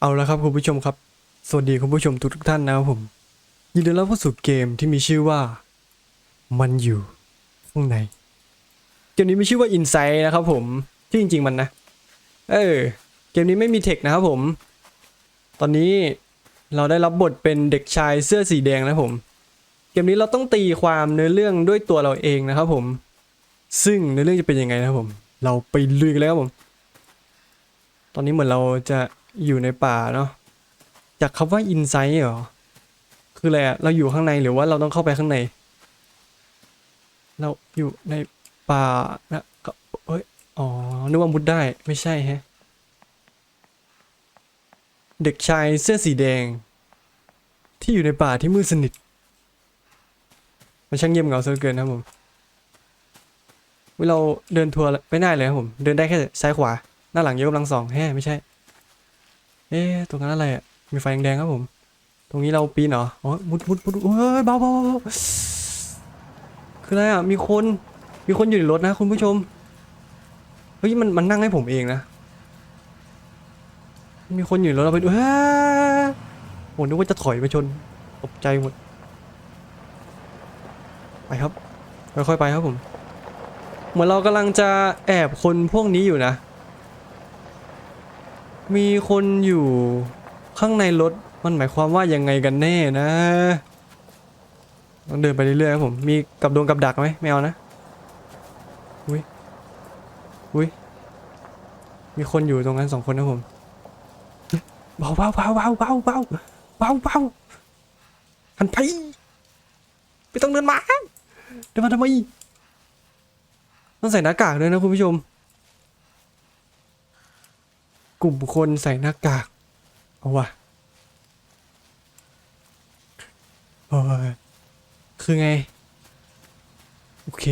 เอาละครับคุณผู้ชมครับ สวัสดีคุณผู้ชมทุกทุกท่านนะครับผม ยินดีรับเข้าสู่เกมที่มีชื่อว่า มันอยู่ข้างใน เกมนี้มีชื่อว่า Inside นะครับผม ที่จริง ๆ มันนะ เออ เกมนี้ไม่มีเทคนะครับผม ตอนนี้เราได้รับบทเป็นเด็กชายเสื้อสีแดงนะครับผม เกมนี้เราต้องตีความเนื้อเรื่องด้วยตัวเราเองนะครับผม ซึ่งเนื้อเรื่องจะเป็นยังไงนะครับผม เราไปลุยกันเลยครับผม ตอนนี้เหมือนเราจะ อยู่ในป่าเนาะจากคำว่า inside เหรอ คืออะไรอะเราอยู่ข้างในหรือว่าเราต้องเข้าไปข้างใน เราอยู่ในป่านะก็เอ้ย อ๋อ นึกว่ามุดได้ ไม่ใช่ฮะ เด็กชายเสื้อสีแดง ที่อยู่ในป่าที่มืดสนิท มันช่างเงียบเหงาเสียเหลือเกินนะผมเวลาเราเดินทัวร์ไม่ได้เลยครับผม เดินได้แค่ซ้ายขวา หน้าหลังยกกำลังสองแฮ่ไม่ใช่ อ๊ะตรงนั้นอะไรอะมีไฟแดงครับผม ตรงนี้เราปีนเหรออ๋อมุดมุดมุดเฮ้ยเบาเบาเบาคืออะไรอะมีคนมีคนอยู่ในรถนะคุณผู้ชมเฮ้ยมันมันนั่งให้ผมเองนะ มีคนอยู่ในรถเราไปดูเฮ้ยโหนึกว่าจะถอยไปชนตกใจหมดไปครับค่อยๆไปครับผม เหมือนเรากำลังจะแอบคนพวกนี้อยู่นะ มีคนอยู่ข้างในรถมันหมายความว่ายังไงกันแน่นะต้องเดินไปเรื่อยๆครับผมมีกับดวงกับดักไหมไม่เอานะอุ้ยอุ้ยมีคนอยู่ตรงนั้นสองคนนะผมเบาเบาเบาเบาเบาเบาเบาเบาหันไปไม่ต้องเดินมาเดินมาทำไมต้องใส่หน้ากากด้วยนะคุณผู้ชม กลุ่มคนใส่หน้ากาก เอาวะโอ้ยคือไง โอเค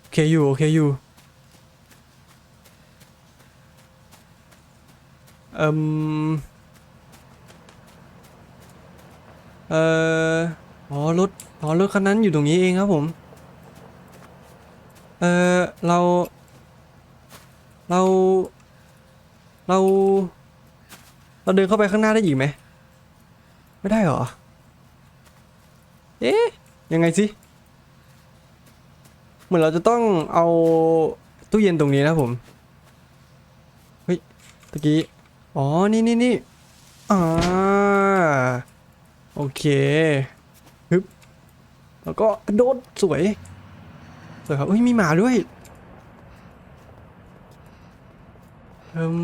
โอเคอยู่ โอเคอยู่ เอ่มเอ่ออ๋อรถอ๋อรถคันนั้นอยู่ตรงนี้เองครับผม เออเรา เรา เราเดินเข้าไปข้างหน้าได้อีกไหม ไม่ได้เหรอ เอ๊ะ ยังไงสิ เหมือนเราจะต้องเอาตู้เย็นตรงนี้นะผม เฮ้ย ตะกี้ อ๋อ นี่นี่นี่อ่า โอเคฮึบแล้วก็โดดสวย สวยครับเฮ้ย มีหมาด้วยเอิม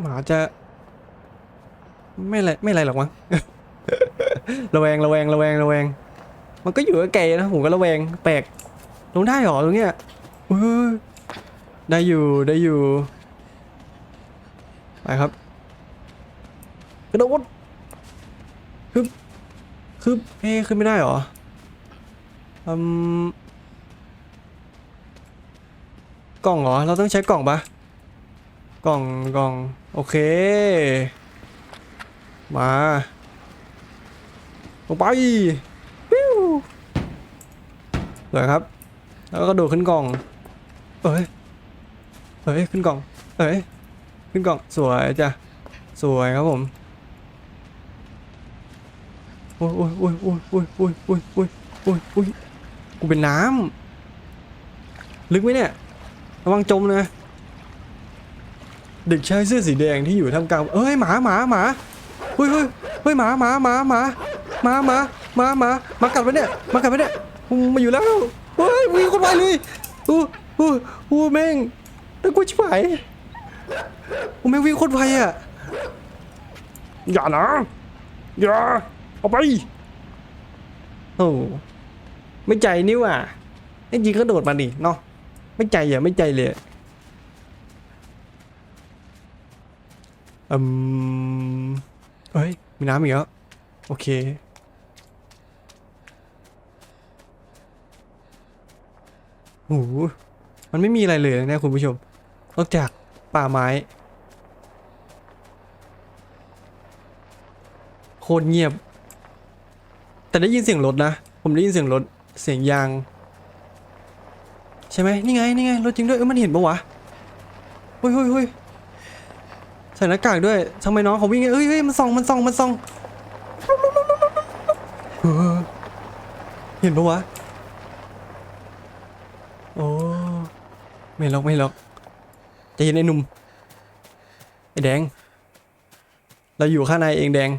หมาจะ ไม่อะไรไม่อะไรหรอกมั้งระแวงระแวงระแวงระแวง มันก็อยู่กับไก่นะผมก็ระแวงแปลกลงได้เหรอตรงเนี้ยเฮ้ยได้อยู่ได้อยู่ไปครับกระโดดฮึบฮึบเฮ้ขึ้นไม่ได้เหรออืมกล่องเหรอ เราต้องใช้กล่องปะกล่องกล่อง โอเค มาลงไปปิ้วสวยครับ แล้วก็กระโดดขึ้นกล่องเอ้ยเอ้ยขึ้นกล่องเอ้ยขึ้นกล่องสวยจ้ะสวยครับผมโอ้ยโอ้ยโอ้ยโอ้ยโอ้ยโอ้ยโอ้ยโอ้ยโอ้ยโอ้ยกูเป็นน้ำลึกไหมเนี่ยระวังจมนะเด็กชายเสื้อสีแดงที่อยู่ท่ามกลางเอ้ยหมาหมาหมา เฮ้ยเฮ้ยเฮ้ยหมาหมาหมาหมาหมาหมาหมาหมาหมากัดไปเนี่ยหมากัดไปเนี่ยอืมมาอยู่แล้วเฮ้ยวิ่งคนไวเลยอู้อู้อู้แม่งตะกุชิบหายโอ้แม่งวิ่งโคนไวอะอย่านะอย่าเอาไปโอ้ไม่ใจนี่ว่ะไอ้จริงก็โดดมาดิเนาะไม่ใจอะไม่ใจเลยอืม เฮ้ย มีน้ำอีกแล้ว โอเคโห มันไม่มีอะไรเลยนะคุณผู้ชม นอกจากป่าไม้ โคตรเงียบ แต่ได้ยินเสียงรถนะ ผมได้ยินเสียงรถ เสียงยาง ใช่ไหมนี่ไง นี่ไง รถจริงด้วย เออมันเห็นปะวะเฮ้ยเฮ้ยเฮ้ย ใส่หน้ากากด้วยทำไมน้องเขาวิ่งเอ้ยเฮ้ยมันส่องมันส่องมันส่องเออเห็นปะวะโอ้ไม่ล็อกไม่ล็อกใจะเย็นไอ้หนุ่มไอ้แดง เราอยู่ข้างในเองแดง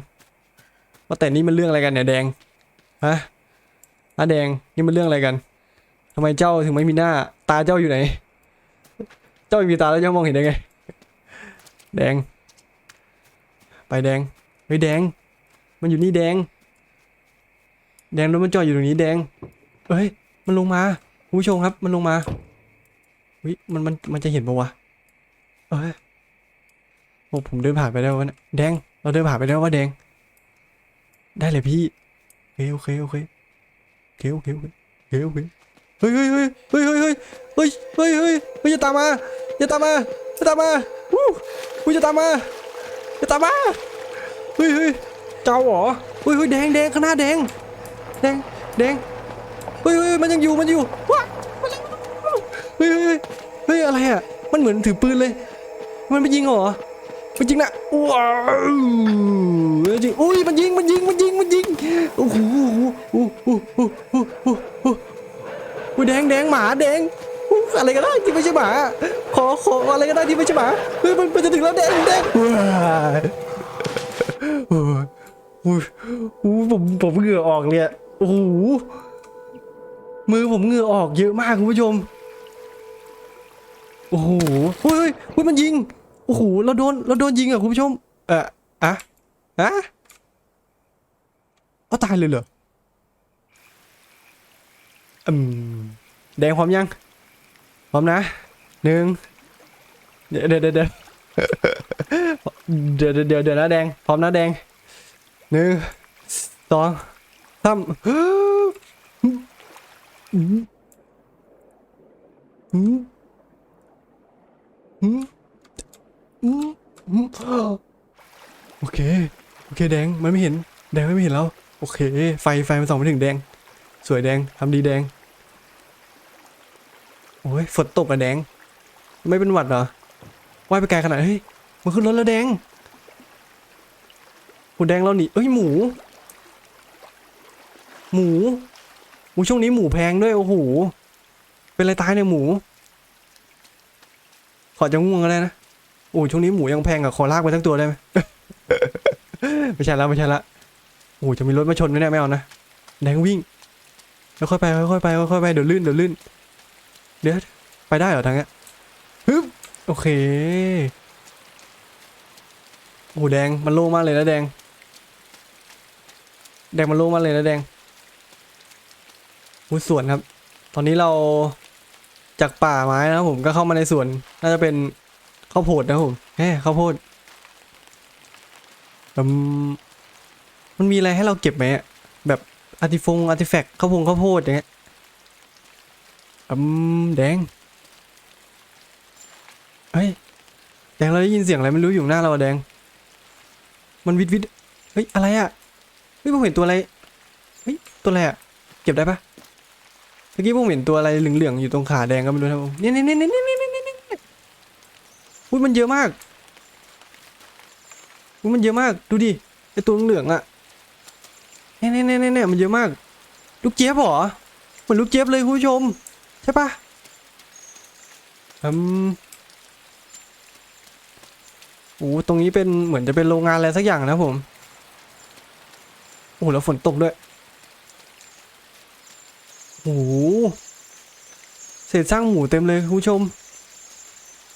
ว่าแต่นี่มันเรื่องอะไรกันเนี่ยแดงฮะฮะแดงนี่มันเรื่องอะไรกันทำไมเจ้าถึงไม่มีหน้า ตาเจ้าอยู่ไหน เจ้าไม่มีตาแล้วเจ้ามองเห็นได้ไง แดง ไปแดง เฮ้ยแดง มันอยู่นี่แดง แดงรถมันจอดอยู่ตรงนี้แดง เฮ้ย มันลงมาคุณผู้ชมครับ มันลงมาวิมันมันมันจะเห็นปะวะ เอ้ยโอ้ผมเดินผ่านไปแล้ววะเนี่ยแดง เราเดินผ่านไปแล้วว่าแดง ได้เลยพี่โอเคโอเคโอเคโอเคโอเคโอเคโอเค เฮ้ยเฮ้ยเฮ้ยเฮ้ยเฮ้ยเฮ้ยเฮ้ยเฮ้ยเฮ้ยเฮ้ยอย่าตามมาอย่าตามมาอย่าตามมาวู้วู้อย่าตามมาอย่าตามมาเฮ้ยเฮ้ยเจ้าเหรอเฮ้ยเฮ้ยแดงแดงข้างหน้าแดงแดงแดงเฮ้ยเฮ้ยมันยังอยู่มันอยู่ว้าเฮ้ยเฮ้ยเฮ้ยอะไรอะมันเหมือนถือปืนเลย มันไปยิงเหรอมันยิงนะว้าวจริงอุ้ยมันยิงมันยิงมันยิงมันยิงโอ้โหโอ้โหโอ้โหโอ้โห อ้โหโอ้โหแดงแดงหมาแดงอะไรก็ได้ที่ไม่ใช่หมา ขอขออะไรก็ได้ที่ไม่ใช่หมาเฮ้ยมันจะถึงแล้วแดงแดงว้ายโอ้ยโอ้ยผมผมเหงื่อออกเลยอะโอ้โหมือผมเหงื่อออกเยอะมากคุณผู้ชมโอ้โหเฮ้ยเฮ้ยเฮ้ยมันยิงโอ้โหเราโดนเราโดนยิงอะคุณผู้ชมเอ่ออะอะเอาตายเลยเหรอ อืมแดงพร้อมยัง พร้อมนะหนึ่งเดี๋ยวเดี๋ยวเดี๋ยวเดี๋ยวเดี๋ยวนะแดง พร้อมนะแดงหนึ่งสองสามโอเค โอเคแดงมันไม่เห็น แดงไม่เห็นแล้ว โอเค ไฟไฟมันส่องไปถึงแดง สวยแดงทำดีแดง โอ้ยฝนตกอะแดง ไม่เป็นหวัดเหรอว่ายไปไกลขนาดเฮ้ยมันขึ้นรถแล้วแดงหูแดงเราหนีเอ้ยหมู หมูหมูช่วงนี้หมูแพงด้วยโอ้โหเป็นอะไรตายเนี่ยหมู ขอจะง่วงก็ได้นะโอ้ช่วงนี้หมูยังแพงอะขอลากไปทั้งตัวได้ไหมไม่ใช่แล้วไม่ใช่ละโอ้จะมีรถมาชนไหมเนี่ยไม่เอานะแดงวิ่งแล้วค่อยไปค่อยไปค่อยไปเดี๋ยวลื่นเดี๋ยวลื่น เดี๋ยวไปได้เหรอทางเนี้ยฮึบโอเคโอ้แดงมันโล่งมากเลยนะแดง แดงมันโล่งมากเลยนะแดงมูสวนครับ ตอนนี้เราจากป่าไม้นะผมก็เข้ามาในสวนน่าจะเป็นข้าวโพดนะผมแหมข้าวโพดมมันมีอะไรให้เราเก็บไหมแบบอาร์ติฟงอาร์ติแฟกต์ข้าวพงข้าวโพดอย่างเงี้ย อืมแดง เฮ้ย แดงเราได้ยินเสียงอะไรไม่รู้อยู่หน้าเราแดง มันวิดวิดเฮ้ย อะไรอะเฮ้ยผมเห็นตัวอะไร เฮ้ย ตัวอะไรอะเก็บได้ปะเมื่อกี้ผมเห็นตัวอะไรเหลืองๆอยู่ตรงขาแดงก็ไม่รู้นะผมเนี่ยเนี่ยเนี่ยเนี่ยเนี่ยเนี่ยเนี่ยอุ้ยมันเยอะมากอุ้ยมันเยอะมาก ดูดิ ไอตัวเหลืองอะเนี่ยเนี่ยเนี่ยเนี่ยมันเยอะมาก ลูกเจี๊ยบเหรอ เหมือนลูกเจี๊ยบเลยคุณผู้ชม ใช่ปะอืมโอ้ตรงนี้เป็นเหมือนจะเป็นโรงงานอะไรสักอย่างนะผม โอ้แล้วฝนตกด้วย โอ้เศษสร้างหมูเต็มเลยคุณผู้ชม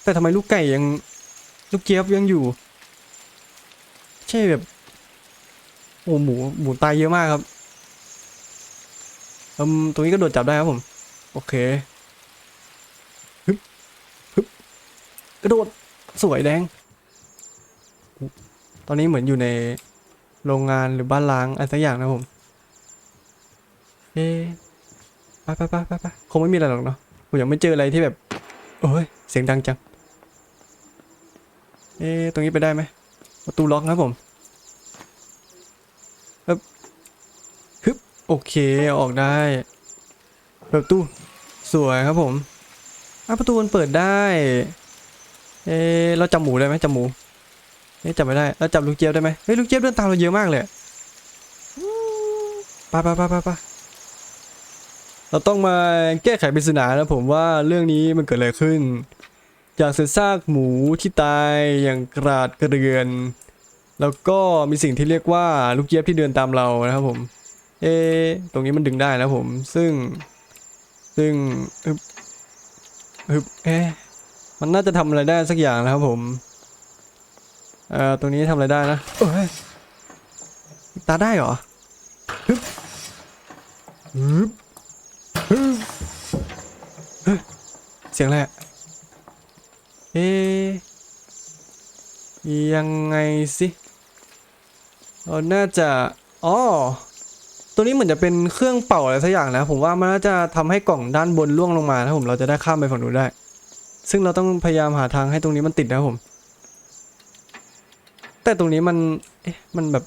แต่ทำไมลูกไก่ยัง ลูกเจี๊ยบยังอยู่ ใช่แบบ โอ้หมูหมูตายเยอะมากครับอืมตรงนี้ก็โดดจับได้ครับผม โอเคฮึบฮึบกระโดด สวยแดง ตอนนี้เหมือนอยู่ในโรงงานหรือบ้านล้างอะไรสักอย่างนะผม เอ๊ไปไปไปไปไปคงไม่มีอะไรหรอกเนาะ ผมยังไม่เจออะไรที่แบบ โอ้ย เสียงดังจัง เอ๊ตรงนี้ไปได้ไหมประตูล็อกครับผมฮึบโอเคอออกได้เปิดประตู สวยครับผมอะประตูมันเปิดได้ เอ๊เราจับหมูได้ไหมจับหมูเอ๊ะจับไม่ได้แล้วจับลูกเจี๊ยบได้ไหมเฮ้ยลูกเจี๊ยบเดินตามเราเยอะมากเลยปไปไปไปไปเราต้องมาแก้ไขปริศนานะผมว่าเรื่องนี้มันเกิดอะไรขึ้น จากเศษซากหมูที่ตายอย่างกราดกระเรือน แล้วก็มีสิ่งที่เรียกว่าลูกเจี๊ยบที่เดินตามเรานะครับผม เอ ตรงนี้มันดึงได้นะผม ซึ่ง ซึ่งฮึบฮึบเอ๊ะมันน่าจะทำอะไรได้สักอย่างนะครับผม เอ่อ ตรงนี้ทำอะไรได้นะเอ้ยตาได้เหรอฮึบฮึบฮึบเสียงอะไรอะเอ๊ยังไงสิเราน่าจะ อ๋อ ตัวนี้เหมือนจะเป็นเครื่องเป่าอะไรสักอย่างนะผมว่ามันน่าจะทำให้กล่องด้านบนล่วงลงมานะผมเราจะได้ข้ามไปฝั่งนู้นได้ ซึ่งเราต้องพยายามหาทางให้ตรงนี้มันติดนะผม แต่ตรงนี้มันเอ๊ะมันแบบ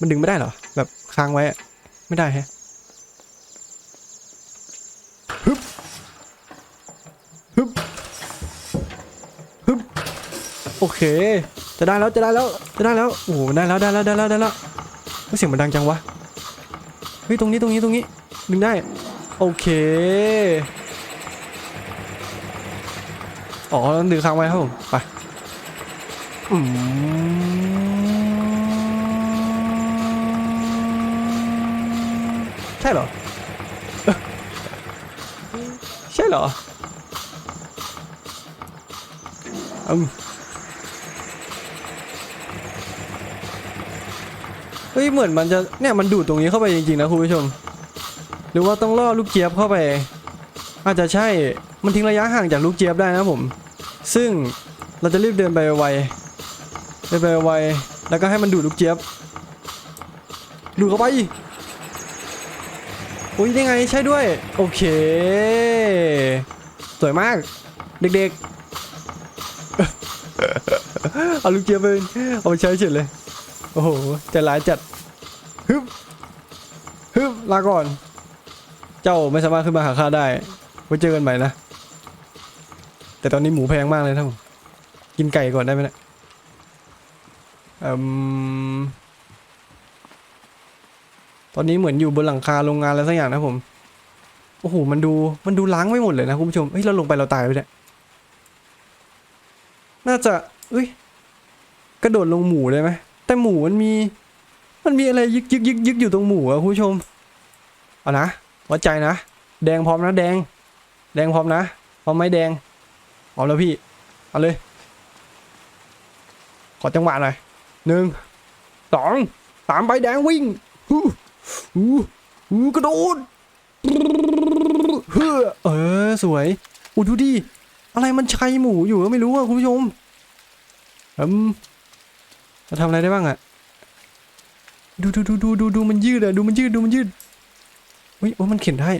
มันดึงไม่ได้เหรอ แบบค้างไว้ไม่ได้แฮะฮึบฮึบฮึบโอเค จะได้แล้วจะได้แล้วจะได้แล้วโอ้โหได้แล้วได้แล้วได้แล้วได้แล้วเสียงมันดังจังวะ ฮ้ยตรงนี้ตรงนี้ตรงนี้ดึงได้ โอเค อ๋อดึงค้างไว้ครับผม ไปอืมใช่เหรอ ใช่เหรออืม ฮ้ยเหมือนมันจะเนี่ยมันดูดตรงนี้เข้าไปจริงๆนะคุณผู้ชม หรือว่าต้องล่อลูกเจี๊ยบเข้าไป อาจจะใช่มันทิ้งระยะห่างจากลูกเจี๊ยบได้นะผม ซึ่งเราจะรีบเดินไปไวเดินไปไวแล้วก็ให้มันดูดลูกเจี๊ยบดูดเข้าไปอุ้ยได้ไงใช่ด้วย โอเค สวยมาก เด็กๆ เอาลูกเจี๊ยบไปเอาไปใช้เฉยเลย โอ้โหใจร้ายจัด ฮึบฮึบลาก่อน เจ้าไม่สามารถขึ้นมาหาข้าได้ไว้เจอกันใหม่นะ แต่ตอนนี้หมูแพงมากเลยท่านผมกินไก่ก่อนได้ไหมเนะอมตอนนี้เหมือนอยู่บนหลังคาโรงงานอะไรสักอย่างนะผม โอ้โห มันดู มันดูล้างไม่หมดเลยนะคุณผู้ชม เฮ้ย เราลงไปเราตายไปเนี่ย น่าจะเอ้ย กระโดดลงหมูได้ไหม แต่หมูมันมี มันมีอะไรยึกยึกยึกยึกอยู่ตรงหมูอะคุณผู้ชม เอานะวัดใจนะ แดงพร้อมนะแดง แดงพร้อมนะพร้อมไหมแดงพร้อมแล้วพี่ เอาเลย ขอจังหวะหน่อยหนึ่งสองสามใบแดงวิ่งฮู้ฮู้ฮู้กระโดดเฮ้อเออสวยอู้ดูดิอะไรมันชัยหมูอยู่ก็ไม่รู้อะคุณผู้ชมอืมจะทำอะไรได้บ้างอะ ดูดูดูดูดูดูมันยืดอะดูมันยืดดูมันยืดเฮ้ยโอ้มันเข็นได้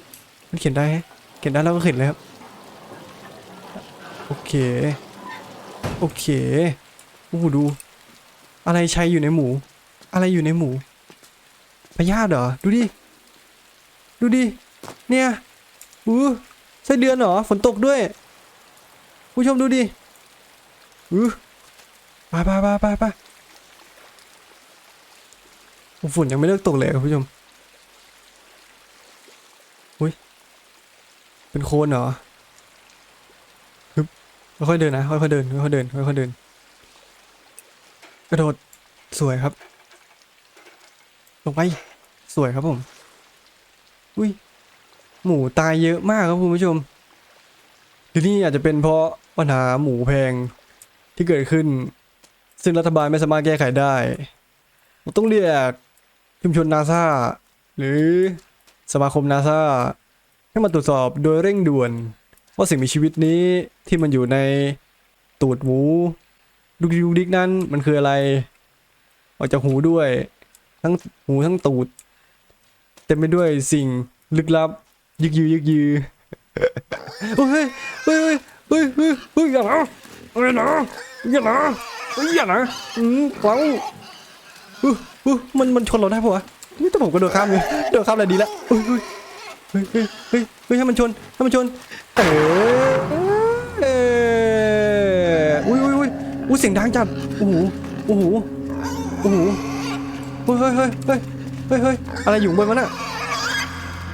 มันเข็นได้เข็นได้แล้วก็เข็นเลยครับโอเคโอเคโอ้โหดู อะไรใชัยอยู่ในหมู อะไรอยู่ในหมูพยาธิเหรอดูดิดูดิเนี่ยอู้ไส้เดือนเหรอฝนตกด้วย ผู้ชมดูดิอู้ไปไปไปไปไป ฝุ่นยังไม่เลิกตกเลยคุณผู้ชมอุ้ยเป็นโคลนเหรอค่อยๆเดินนะค่อยๆเดินค่อยๆเดินค่อยๆเดิน กระโดดสวยครับ ลงไปสวยครับผม อุ้ยหมูตายเยอะมากครับคุณผู้ชมทีนี้อาจจะเป็นเพราะปัญหาหมูแพงที่เกิดขึ้น ซึ่งรัฐบาลไม่สามารถแก้ไขได้เราต้องเรียก ชุมชนนาซาหรือสมาคมนาซาให้มาตรวจสอบโดยเร่งด่วน ว่าสิ่งมีชีวิตนี้ที่มันอยู่ในตูดหมูดุกดิกดุกดิกนั้นมันคืออะไร ออกจากหูด้วย ทั้งหูทั้งตูดเต็มไปด้วยสิ่งลึกลับ ยึกยือยึกยือเฮ้ยเฮ้ยเฮ้ยเฮ้ยเฮ้ยอย่านะอย่านะอย่านะอย่านะอืมเปล่า เฮ้ยมันมันชนเราได้ปะวะนี่แต่ผมก็โดดข้ามเลยโดดข้ามอะไรดีละเฮ้ยเฮ้ยเฮ้ยเฮ้ยเฮ้ยเฮ้ยให้มันชนให้มันชนเออเอออุ้ยอุ้ยอุ้ยอุ้ยเสียงดังจัดโอ้โหโอ้โหโอ้โหโอ้โหเฮ้ยเฮ้ยเฮ้ยเฮ้ยเฮ้ยเฮ้ยอะไรอยู่บนมันอะ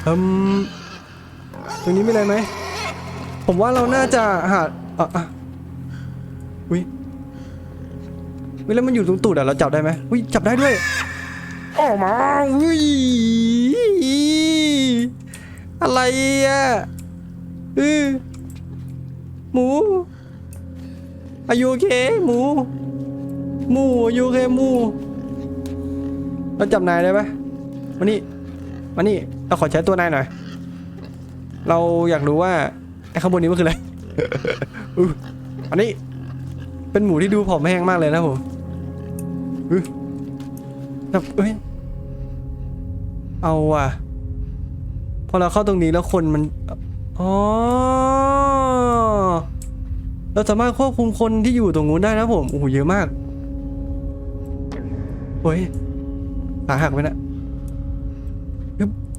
อืมตรงนี้มีอะไรไหมผมว่าเราน่าจะหาอะอะอุ้ยเวลามันอยู่ตรงตูดอะเราจับได้ไหมอุ้ยจับได้ด้วย ออกมาอุ้ยอะไรอะเออหมู อายุโอเคหมู หมูอายุโอเคหมูเราจับนายได้ไหมมานี่มานี่เราขอใช้ตัวนายหน่อย เราอยากรู้ว่าไอ้ข้างบนนี้มันคืออะไรอืออันนี้ เป็นหมูที่ดูผอมแห้งมากเลยนะผมอือแบบเอ้ย เอาว่ะ พอเราเข้าตรงนี้แล้วคนมัน อ๋อ เราสามารถควบคุมคนที่อยู่ตรงนู้นได้นะผม โอ้โห เยอะมากเฮ้ยขาหักไปนะ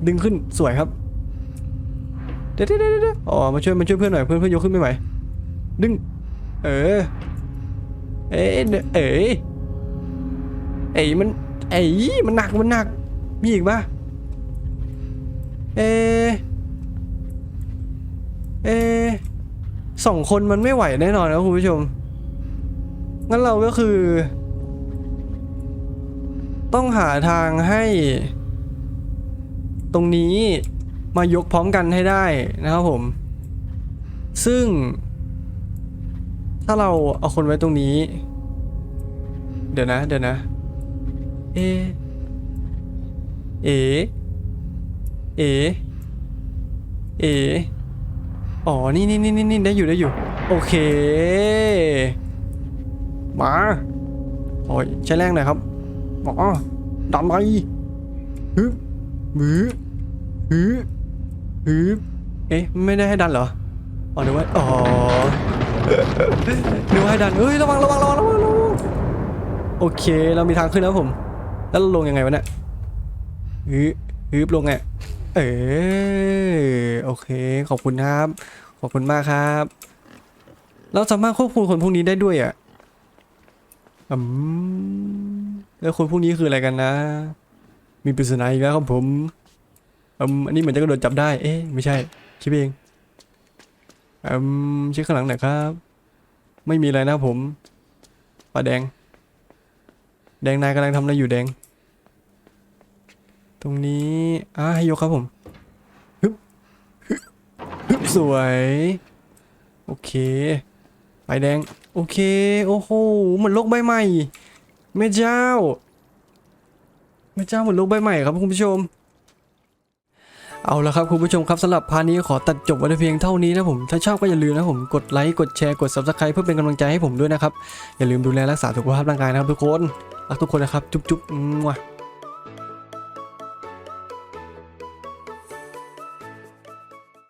ดึงขึ้น สวยครับเดี๋ยวเดี๋ยวเดี๋ยวอ๋อ มาช่วย มาช่วยเพื่อนหน่อย เพื่อนเพื่อนยกขึ้นไม่ไหว ดึง เออ เอ๊ะเดี๋เอ๋เอ๋มัน เอ๋มันหนัก มันหนัก มีอีกปะ เอ เอสองคนมันไม่ไหวแน่นอนนะคุณผู้ชม งั้นเราก็คือ ต้องหาทางให้ ตรงนี้มายกพร้อมกันให้ได้นะครับผม ซึ่ง ถ้าเราเอาคนไว้ตรงนี้ เดี๋ยวนะ เดี๋ยวนะ เอ เอ๋ เอ๋เอ๋อ๋อ นี่นี่นี่นี่ได้อยู่ได้อยู่ โอเค มาโอ้ยใช้แรงหน่อยครับอ๋อดันไปฮึบหือฮึบฮึบเอ๊ะ ไม่ได้ให้ดันเหรอ อ๋อนึกว่า อ๋อนึกว่าให้ดันเฮ้ย ระวังระวังระวังระวังโอเค เรามีทางขึ้นแล้วผม แล้วลงยังไงวะเนี่ยฮึบฮึบลงไง เออโอเค ขอบคุณครับ ขอบคุณมากครับ เราสามารถควบคุมคนพวกนี้ได้ด้วยอะอืมแล้วคนพวกนี้คืออะไรกันนะ มีปริศนาอีกแล้วครับผมอืมอันนี้เหมือนจะกระโดดจับได้ เอ๊ะไม่ใช่คิดเองอืมเช็คข้างหลังหน่อยครับ ไม่มีอะไรนะผมปลาแดง แดงนายกำลังทำอะไรอยู่แดง รงนี้อ่าให้ยกครับผมฮึบฮึบสวย โอเคไฟแดง โอเค โอ้โหเหมือนโลกใบใหม่แม่เจ้าแม่เจ้าเหมือนโลกใบใหม่ครับคุณผู้ชม เอาละครับคุณผู้ชมครับสำหรับพาร์ทนี้ขอตัดจบไว้เพียงเท่านี้นะผม ถ้าชอบก็อย่าลืมนะผมกดไลค์กดแชร์กด subscribe เพื่อเป็นกำลังใจให้ผมด้วยนะครับ อย่าลืมดูแลรักษาสุขภาพร่างกายนะครับทุกคน รักทุกคนนะครับ จุ๊บๆมั่ว